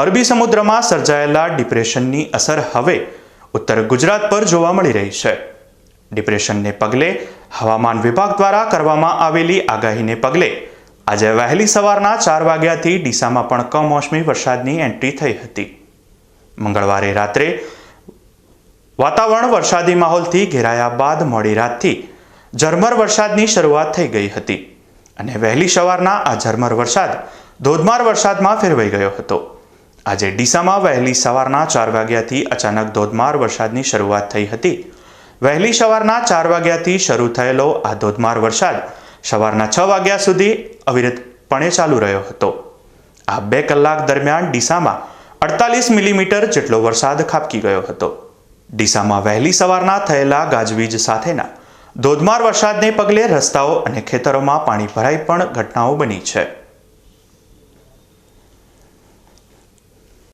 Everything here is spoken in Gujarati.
અરબી સમુદ્રમાં સર્જાયેલા ડિપ્રેશનની અસર હવે ઉત્તર ગુજરાત પર જોવા મળી રહી છે. ડિપ્રેશનને પગલે હવામાન વિભાગ દ્વારા કરવામાં આવેલી આગાહીને પગલે આજે વહેલી સવારના ચાર વાગ્યાથી ડીસામાં પણ કમોસમી વરસાદની એન્ટ્રી થઈ હતી. મંગળવારે રાત્રે વાતાવરણ વરસાદી માહોલથી ઘેરાયા બાદ મોડી રાતથી ઝરમર વરસાદની શરૂઆત થઈ ગઈ હતી અને વહેલી સવારના આ ઝરમર વરસાદ ધોધમાર વરસાદમાં ફેરવાઈ ગયો હતો. આજે ડીસામાં વહેલી સવારના ચાર વાગ્યાથી અચાનક ધોધમાર વરસાદની શરૂઆત થઈ હતી. વહેલી સવારના ચાર વાગ્યાથી શરૂ થયેલો આ ધોધમાર વરસાદ સવારના છ વાગ્યા સુધી અવિરતપણે ચાલુ રહ્યો હતો. આ બે કલાક દરમિયાન ડીસામાં અડતાલીસ મિલીમીટર જેટલો વરસાદ ખાબકી ગયો હતો. ડીસામાં વહેલી સવારના થયેલા ગાજવીજ સાથેના ધોધમાર વરસાદને પગલે રસ્તાઓ અને ખેતરોમાં પાણી ભરાઈ પણ ઘટનાઓ બની છે.